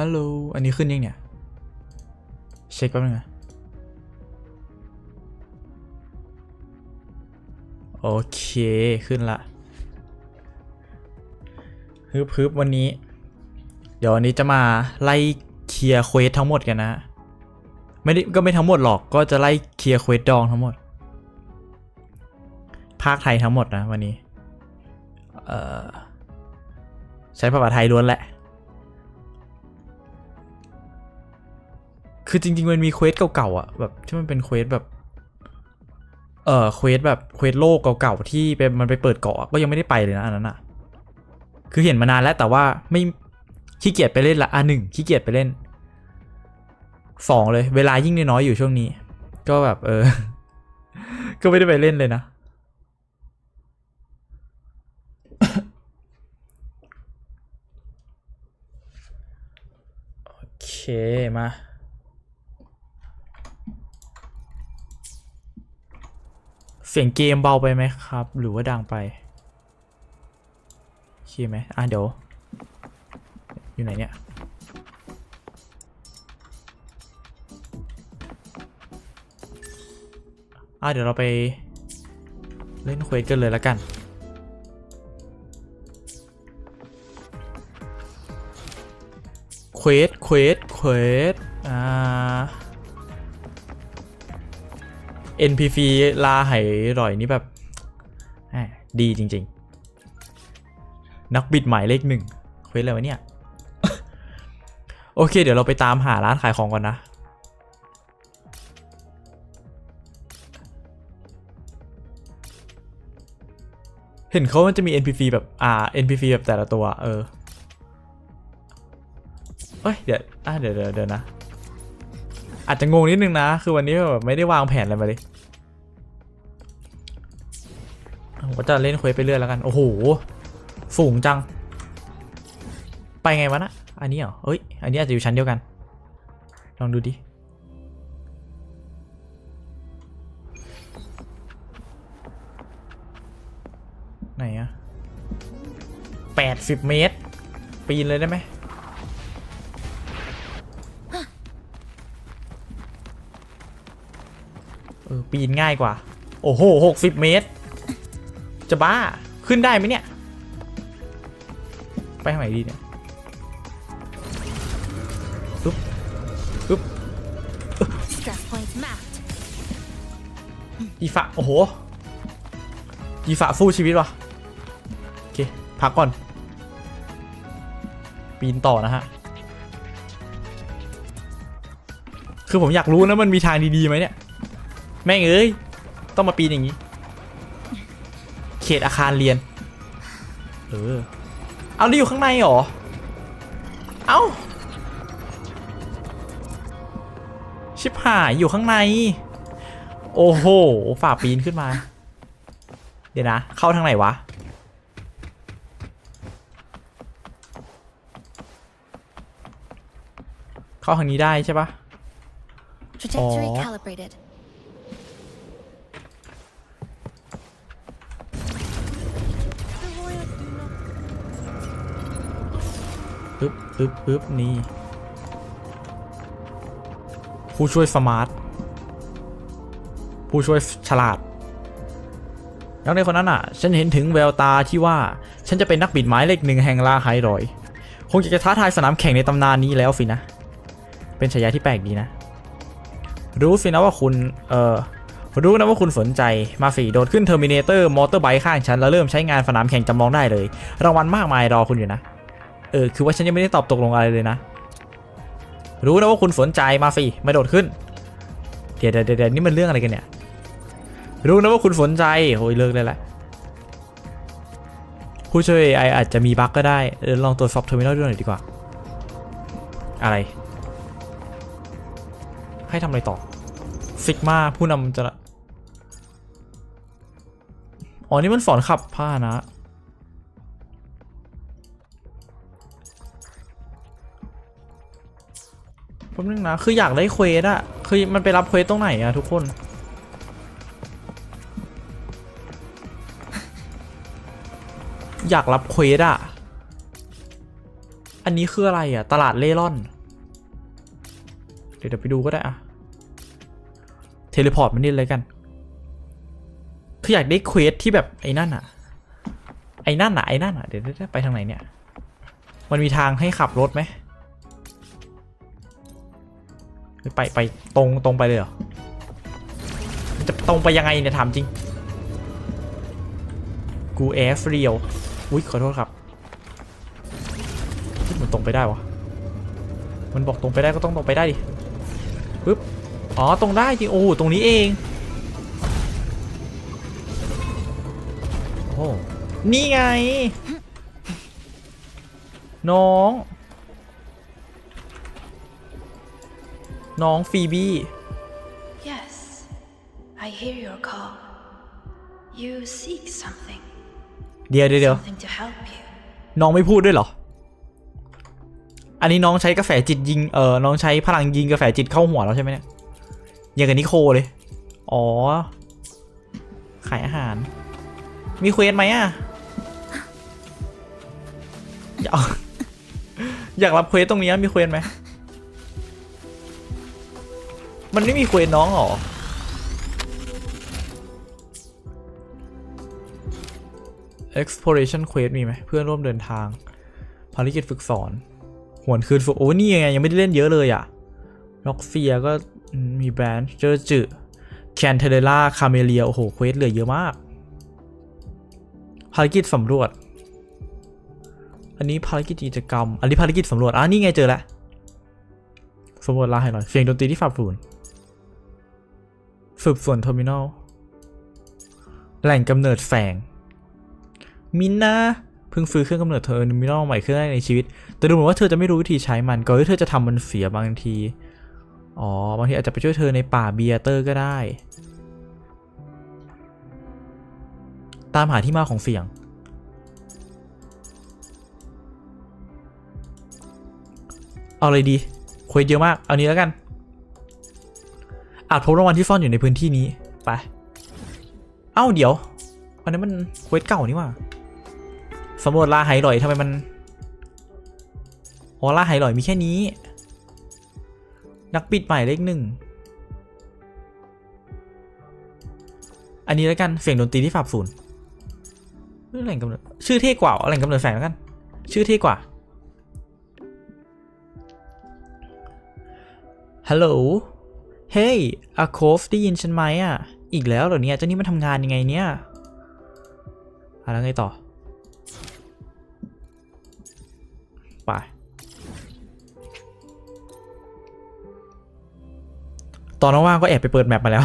ฮัลโหล อันนี้ขึ้นยังเนี่ย เช็คแป๊บนึงนะโอเค ขึ้นละฮึบฮึบวันนี้ เดี๋ยววันนี้จะมาไล่เคลียร์เควสทั้งหมดกันนะ ไม่ได้ก็ไม่ทั้งหมดหรอกก็จะไล่เคลียร์เควสดองทั้งหมด ภาคไทยทั้งหมดนะวันนี้ เอ่อ ใช้ภาษาไทยล้วนแหละ คือจริงๆมันมีเควสเก่าๆอะแบบที่มันเป็นเควสแบบ เออเควสแบบเควสโลกเก่าๆที่เป็นมันไปเปิดเกาะก็ยังไม่ได้ไปเลยนะอันนั้นอะ คือเห็นมานานแล้วแต่ว่าไม่ขี้เกียจไปเล่นละอะหนึ่งขี้เกียจไปเล่นสองเลยเวลายิ่งน้อยอยู่ช่วงนี้ ก็แบบเออ ก็ไม่ได้ไปเล่นเลยนะโอเคมา เสียงเกมเบาไปไหมครับ หรือว่าดังไปโอเคไหมอะเดี๋ยว อยู่ไหนเนี่ยอะเดี๋ยวเราไปเล่นเควสกันเลยแล้วกัน เควส เควส เควส อ่า NPC ลาไหร่อยนี่แบบดีจริง ๆ นักบิดหมายเลขหนึ่งเควสอะไรวะเนี่ย โอเค เดี๋ยวเราไปตามหาร้านขายของก่อนนะ เห็นเขามันจะมี NPC แบบ อ่า NPC แบบแต่ละตัว เออเอ้ย เดี๋ยวอะเดี๋ยวเดี๋ยวเดี๋ยวนะ อาจจะงงนิดนึงนะ คือวันนี้แบบไม่ได้วางแผนอะไรมาเลย ก็จะเล่นเควสไปเรื่อยแล้วกัน โอ้โห สูงจัง ไปไงวะนะอันนี้เหรอเอ้ย อันนี้อาจจะอยู่ชั้นเดียวกัน ลองดูดิ ไหนอะแปดสิบเมตร ปีนเลยได้ไหมเออปีนง่ายกว่า โอ้โหหกสิบเมตร จะบ้าขึ้นได้ไหมเนี่ย ไปทางไหนดีเนี่ยปึ๊บปึ๊บอีฝะโอ้โหอีฝะสู้ชีวิตวะโอเคพักก่อน ปีนต่อนะฮะ คือผมอยากรู้นะมันมีทางดีๆไหมเนี่ย แม่งเอ้ย ต้องมาปีนอย่างนี้ ขตอาคารเรียน เออ เอานี่อยู่ข้างในเหรอ เอ้า ชิบหายอยู่ข้างใน โอ้โห ฝ่าปีนขึ้นมา เดี๋ยวนะ เข้าทางไหนวะ เข้าทางนี้ได้ใช่ปะ Trajectory Aw. calibrated. ปึ๊บปึ๊บนี่ ผู้ช่วยสมาร์ท ผู้ช่วยฉลาดนักเรียนคนนั้นอะ ฉันเห็นถึงแววตาที่ว่า ฉันจะเป็นนักบิดหมายเลขหนึ่งแห่งลาไฮรอย คงจะท้าทายสนามแข่งในตำนานนี้แล้วสินะ เป็นฉายาที่แปลกดีนะ รู้สินะว่าคุณ เอ่อรู้นะว่าคุณสนใจมาสิโดดขึ้นเทอร์มินเตอร์มอเตอร์ไบค์ข้างฉัน แล้วเริ่มใช้งานสนามแข่งจำลองได้เลย รางวัลมากมายรอคุณอยู่นะ เออคือว่าฉันยังไม่ได้ตอบตกลงอะไรเลยนะ รู้นะว่าคุณสนใจมาสิมาโดดขึ้น เดี๋ยวเดี๋ยวเดี๋ยวนี่มันเรื่องอะไรกันเนี่ย รู้นะว่าคุณสนใจโอ้ยเลิกได้ละผู้ช่วย AI อาจจะมีบั๊กก็ได้เออลองตรวจสอบเทอร์มินอลด้วยหน่อยดีกว่า อะไร ให้ทำอะไรต่อซิกมาผู้นำจะละอ๋อนี่มันสอนขับผ้านะ ป๊บนึงนะ คืออยากได้เควสอะคือมันไปรับเควสตรงไหนอะทุกคน อยากรับเควสอะอันนี้คืออะไรอะตลาดเล่ร่อน เดี๋ยวไปดูก็ได้อะเทเลพอร์ตมันนี่เลยกัน คืออยากได้เควสที่แบบไอ้นั่นอะไอ้นั่นอะไอ้นั่นอะเดี๋ยวไปทางไหนเนี่ย มันมีทางให้ขับรถไหม ไปไปตรงตรงไปเลยเหรอจะตรงไปยังไงเนี่ยถามจริง กูแอฟเรียวอุ้ยขอโทษครับมันตรงไปได้วะมันบอกตรงไปได้ก็ต้องตรงไปได้ดิปึ๊บอ๋อตรงได้จริงโอ้ตรงนี้เองโอ้นี่ไง น้อง น้องฟีบี้ Yes, I hear your call. You seek something, เดี๋ยวเดี๋ยวเดี๋ยว something to help you. น้องไม่พูดด้วยเหรอ อันนี้น้องใช้กระแสจิตยิง เออน้องใช้พลังยิงกระแสจิตเข้าหัวแล้วใช่ไหมเนี่ย อย่างกับนิโคเลย อ๋อ ขายอาหาร มีเควสไหมอะ อยากอยากรับเควสตรงนี้มีเควสไหม มันไม่มีเควสน้องหรอ exploration quest มีไหมเพื่อนร่วมเดินทาง ภารกิจฝึกสอน หวนคืนฝึกโอ้นี่ไง ยังไม่ได้เล่นเยอะเลยอะล็อกเฟียก็มมีแบรนด์เจอจืแคนเทเดล่าคาเมเลีย โอ้โห เควสเหลือเยอะมาก ภารกิจสำรวจ อันนี้ภารกิจกิจกรรม อันนี้ภารกิจสำรวจอะนี่ไงเจอแล้วสำรวจลาให้หน่อยเสียงดนตรีที่ฝ่าฝืน สืบสวนเทอร์มินอล แหล่งกำเนิดแฝงมินนะเพิ่งซื้อเครื่องกำเนิดเทอร์มินอลใหม่เครื่องแรกในชีวิต แต่ดูเหมือนว่าเธอจะไม่รู้วิธีใช้มันก่อนที่เธอจะทำมันเสียบางที อ๋อ บางทีอาจจะไปช่วยเธอในป่าเบียเตอร์ก็ได้ ตามหาที่มาของเสียง เอาเลยดีคุยเยอะมาก เอานี้แล้วกัน อาจพบรางวัลที่ซ่อนอยู่ในพื้นที่นี้ ไป เอ้าเดี๋ยว อันนั้นมันเควสเก่านี่ว่าสำรวจลาไหลอยทำไมมันอ๋อลาไหลอยมีแค่นี้ นักปิดใหม่เลขหนึ่ง อันนี้แล้วกันเสียงดนตรีที่ฝับสูนแหล่งกำเนิดชื่อเท่กว่าแหล่งกำเนิดแฝงแล้วกัน ชื่อเท่กว่าฮัลโหล เฮ้ยอาโคฟได้ยินฉันไหมอะ อีกแล้วเหรอเนี่ยเจ้านี่มันทำงานยังไงเนี่ยอะแล้วไงต่อ ไป ตอนว่างก็แอบไปเปิดแมปมาแล้ว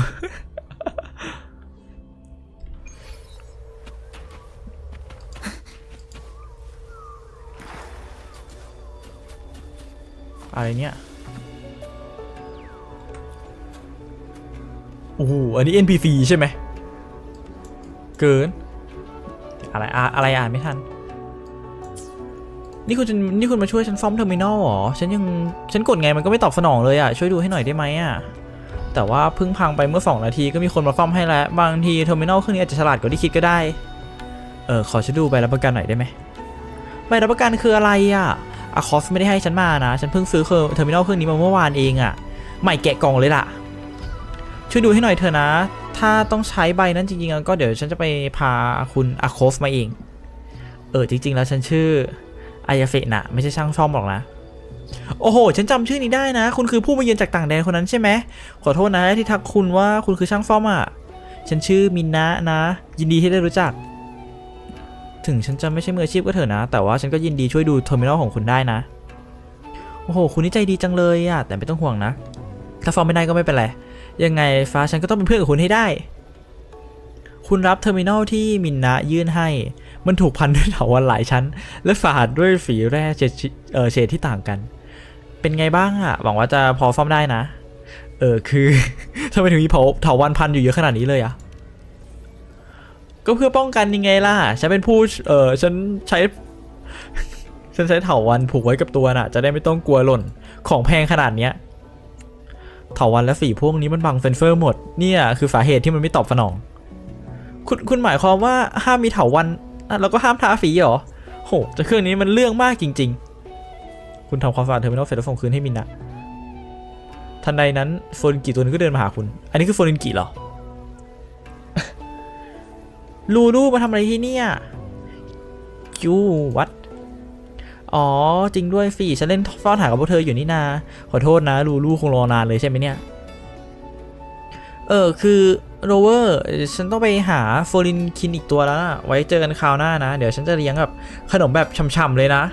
อะไรเนี่ย โอ้โหอันนี้ NPC ใช่ไหม เกิน อะไรอะอะไรอ่านไม่ทัน นี่คุณจะนี่คุณมาช่วยฉันซ่อมเทอร์มินอลเหรอ ฉันยังฉันกดไงมันก็ไม่ตอบสนองเลยอะ ช่วยดูให้หน่อยได้ไหมอะ แต่ว่าเพิ่งพังไปเมื่อ 2 นาทีก็มีคนมาซ่อมให้แล้ว บางทีเทอร์มินอลเครื่องนี้อาจจะฉลาดกว่าที่คิดก็ได้ เออขอฉันดูใบรับประกันหน่อยได้ไหมใบรับประกันคืออะไรอะอะคอสไม่ได้ให้ฉันมานะ ฉันเพิ่งซื้อเครื่องเทอร์มินอลเครื่องนี้มาเมื่อวานเองอะ ใหม่แกะกล่องเลยล่ะ ช่วยดูให้หน่อยเถอะนะ ถ้าต้องใช้ใบนั้นจริงๆก็เดี๋ยวฉันจะไปพาคุณอาโคฟมาเอง เออจริง ๆ แล้วฉันชื่ออายาเฟะนะไม่ใช่ช่างซ่อมหรอกนะ โอ้โห ฉันจำชื่อนี้ได้นะ คุณคือผู้มาเยือนจากต่างแดนคนนั้นใช่ไหม ขอโทษนะที่ทักคุณว่าคุณคือช่างซ่อมอะ ฉันชื่อมินนะนะ ยินดีที่ได้รู้จัก ถึงฉันจะไม่ใช่มืออาชีพก็เถอะนะ แต่ว่าฉันก็ยินดีช่วยดูเทอร์มินอลของคุณได้นะ โอ้โห คุณนี่ใจดีจังเลยอะ แต่ไม่ต้องห่วงนะ ถ้าซ่อมไม่ได้ก็ไม่เป็นไร ยังไงฟ้าฉันก็ต้องเป็นเพื่อนกับคุณให้ได้ คุณรับเทอร์มินอลที่มินนะยื่นให้ มันถูกพันด้วยเถาวัลย์หลายชั้น และฝาดด้วยฝีแร่เฉดเฉดที่ต่างกัน เป็นไงบ้างอะหวังว่าจะพอซ่อมได้นะ เออคือทำไมถึงมีเผาเถาวันพันอยู่เยอะขนาดนี้เลยอะก็เพื่อป้องกันยังไงล่ะ ฉันเป็นผู้ เออฉันใช้ ฉันใช้เถาวันผูกไว้กับตัวน่ะ จะได้ไม่ต้องกลัวหล่น ของแพงขนาดเนี้ย เถาวันและสีพวกนี้มันบังเซนเซอร์หมด เนี่ยคือสาเหตุที่มันไม่ตอบสนอง คุณคุณหมายความว่าห้ามมีเถาวันอะแล้วก็ห้ามทาสีเหรอ โหแต่เครื่องนี้มันเรื่องมากจริง ๆ คุณทำความสะอาดเทอร์มินอลเสร็จแล้วส่งคืนให้มินนะทันใดนั้นโฟลินกิตัวนึงก็เดินมาหาคุณ อันนี้คือโฟลินกิเหรอ ลูลูมาทำอะไรที่เนี่ยจูวัด อ๋อ จริงด้วยสิฉันเล่นซ่อนหากับพวกเธออยู่นี่นา ขอโทษนะลูลูคงรอนานเลยใช่ไหมเนี่ย เออคือโรเวอร์ฉันต้องไปหาโฟลินคินอีกตัวแล้วนะไว้เจอกันคราวหน้านะ เดี๋ยวฉันจะเลี้ยงแบบขนมแบบช่ำๆเลยนะ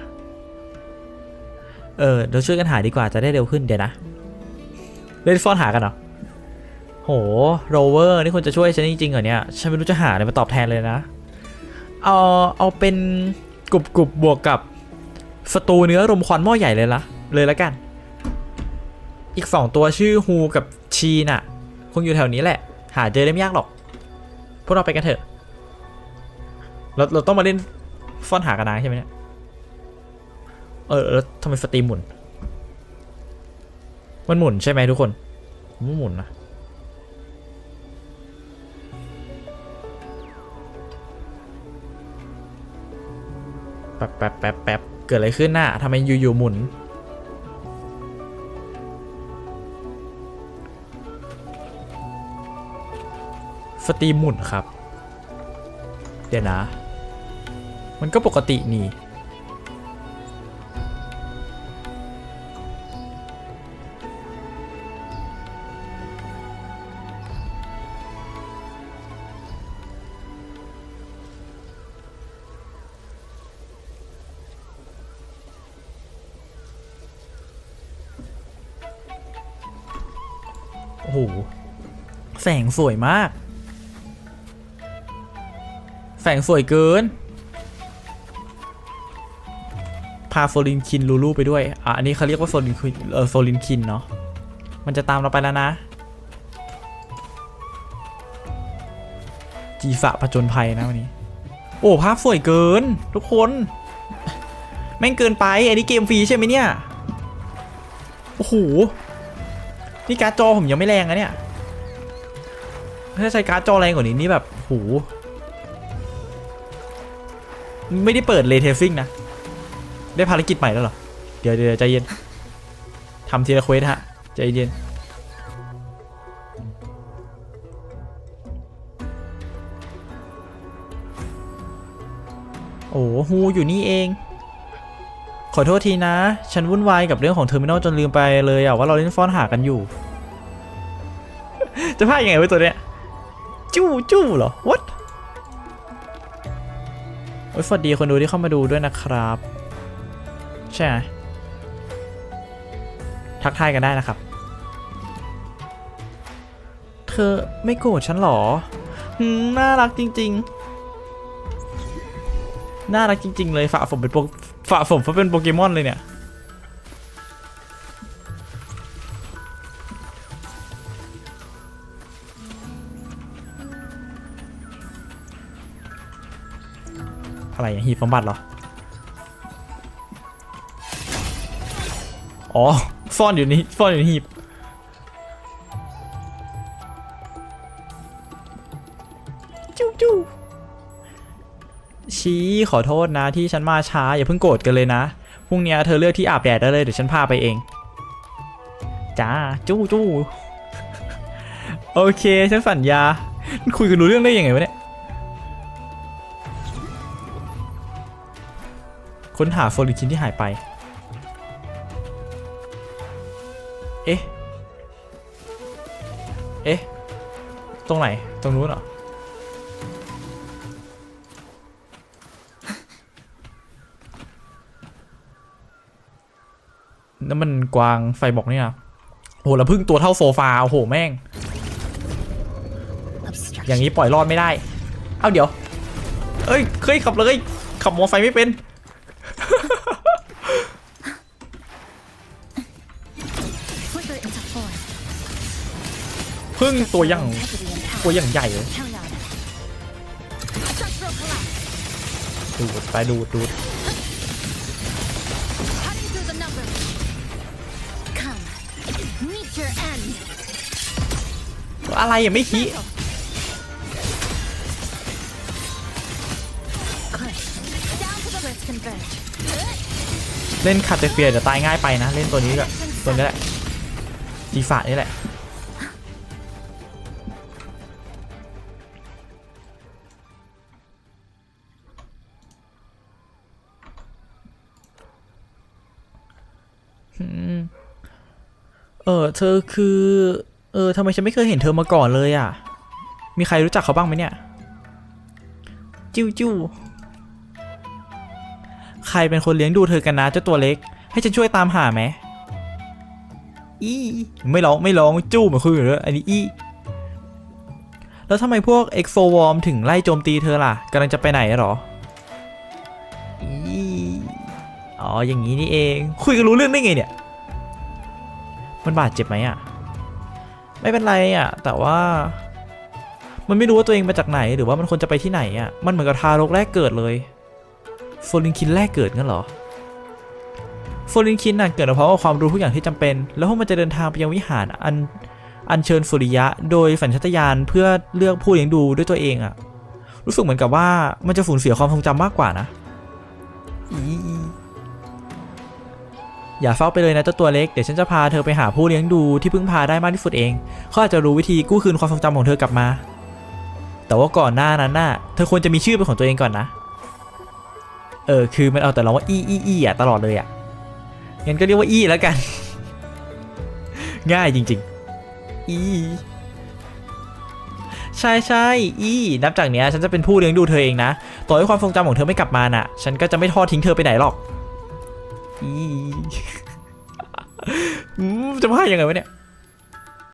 เออเดี๋ยวช่วยกันหาดีกว่าจะได้เร็วขึ้นเดี๋ยวนะ เล่นซ่อนหากันเหรอโหโรเวอร์นี่คุณจะช่วยฉันจริงๆเหรอเนี่ยฉันไม่รู้จะหาอะไรมาตอบแทนเลยนะ เอาเอาเป็นกรุบกรุบบวกกับ สตูเนื้อรมควันหม้อใหญ่เลยละเลยละกัน อีกสองตัวชื่อฮูกับชีน่ะ คงอยู่แถวนี้แหละ หาเจอได้ไม่ยากหรอก พวกเราไปกันเถอะ เราเราต้องมาเล่นซ่อนหากันนะใช่ไหมเนี่ย เออแล้วทำไมสตรีมหมุน มันหมุนใช่ไหมทุกคนมว่าหมุนนะแป๊บแป๊บแป๊บแป๊บ กิดอะไรขึ้นน่ะทำไมอยู่ๆหมุน สตรีมหมุนครับ เดี๋ยวนะ มันก็ปกตินี่ โอ้โห แสงสวยมาก แสงสวยเกิน พาโฟลินคินลูลูไปด้วย อะ อันนี้เขาเรียกว่าโฟลินคินเออโฟลินคินเนาะ มันจะตามเราไปแล้วนะ จีฝะผจญภัยนะวันนี้ โอ้ ภาพสวยเกิน ทุกคน แม่งเกินไป อันนี้เกมฟรีใช่ไหมเนี่ย โอ้โห นี่การ์ดจอผมยังไม่แรงนะเนี่ย ถ้าใช้การ์ดจอแรงกว่านี้นี่แบบโหไม่ได้เปิดเลเทซิ่งนะ ได้ภารกิจใหม่แล้วเหรอ เดี๋ยวเดี๋ยวใจเย็น ทำทีละเควสฮะ ใจเย็น โอ้ฮูอยู่นี่เองขอโทษทีนะ ฉันวุ่นวายกับเรื่องของเทอร์มินอลจนลืมไปเลยอะว่าเราเล่นฟอนหากันอยู่ จะพากยังไงไว้ตัวเนี้ยจู้จู้เหรอ what โอ้ยสวัสดีคนดูที่เข้ามาดูด้วยนะครับ ใช่ไหมทักทายกันได้นะครับ เธอไม่โกรธฉันเหรอ น่ารักจริง ๆ น่ารักจริง ๆ เลยฝาผมเป็นโปฝาผมเขาเป็นโปเกมอนเลยเนี่ย อะไรอหีบบำบัดเหรอ อ๋อ ซ่อนอยู่นี่ซ่อนอยู่ในหีบ จู้จู้ชี้ขอโทษนะที่ฉันมาช้า อย่าเพิ่งโกรธกันเลยนะ พรุ่งนี้เธอเลือกที่อาบแดดได้เลย เดี๋ยวฉันพาไปเอง จ้า จู้จู้โอเค ฉันสัญญา คุยกันรู้เรื่องได้ยังไงวะเนี่ย ค้นหาโฟลิคินที่หายไป เอ๊ะ เอ๊ะ ตรงไหน ตรงนู้นเหรอ นั่นมันกวางไฟบอกนี่นะโหแล้วพึ่งตัวเท่าโซฟา โอ้โห แม่ง อย่างนี้ปล่อยรอดไม่ได้ เอ้าเดี๋ยว เอ้ย เคยขับเลย ขับมอไซค์ไม่เป็น งตัวอย่างตัวอย่างใหญ่ดูดไปดูดดูดอะไรอย่าไม่คิเล่นคาเตเฟียจะตายง่ายไปนะ เล่นตัวนี้ก็ตัวนี้แหละจีฟานี่แหละ เออ เธอคือ เออทำไมฉันไม่เคยเห็นเธอมาก่อนเลยอะ มีใครรู้จักเขาบ้างไหมเนี่ย จิ้วจิ้วใครเป็นคนเลี้ยงดูเธอกันนะเจ้าตัวเล็ก ให้ฉันช่วยตามหาไหมอีไม่ร้องไม่ร้องจู้เหมือนคุยอยู่เลยอันนี้อีแล้วทำไมพวก e x o w o r m ถึงไล่โจมตีเธอล่ะกำลังจะไปไหนหรอ อ๋ออย่างนี้นี่เอง คุยกันรู้เรื่องได้ไงเนี่ย มันบาดเจ็บไหมอะ ไม่เป็นไรอะ แต่ว่า มันไม่รู้ว่าตัวเองมาจากไหน หรือว่ามันควรจะไปที่ไหนอะ มันเหมือนกับทารกแรกเกิดเลยโฟลินคินแรกเกิดงั้นเหรอโฟลินคินน่ะเกิดมาเพราะว่าความรู้ทุกอย่างที่จำเป็น แล้วพวกมันจะเดินทางไปยังวิหารอันอันเชิญสุริยะ โดยสัญชาตญาณเพื่อเลือกผู้เลี้ยงดูด้วยตัวเองอะรู้สึกเหมือนกับว่ามันจะสูญเสียความทรงจำมากกว่านะอี อย่าเฝ้าไปเลยนะเจ้าตัวเล็ก เดี๋ยวฉันจะพาเธอไปหาผู้เลี้ยงดูที่พึ่งพาได้มากที่สุดเองเขาอาจจะรู้วิธีกู้คืนความทรงจำของเธอกลับมา แต่ว่าก่อนหน้านั้นน่ะ เธอควรจะมีชื่อเป็นของตัวเองก่อนนะ เออคือมันเอาแต่ร้องว่าอีอีอีอะตลอดเลยอะ งั้นก็เรียกว่าอีแล้วกัน ง่ายจริง ๆ อีใช่ใช่อีนับจากเนี้ยฉันจะเป็นผู้เลี้ยงดูเธอเองนะ ต่อให้ความทรงจำของเธอไม่กลับมาน่ะ ฉันก็จะไม่ทอดทิ้งเธอไปไหนหรอก จะพายังไงวะเนี่ย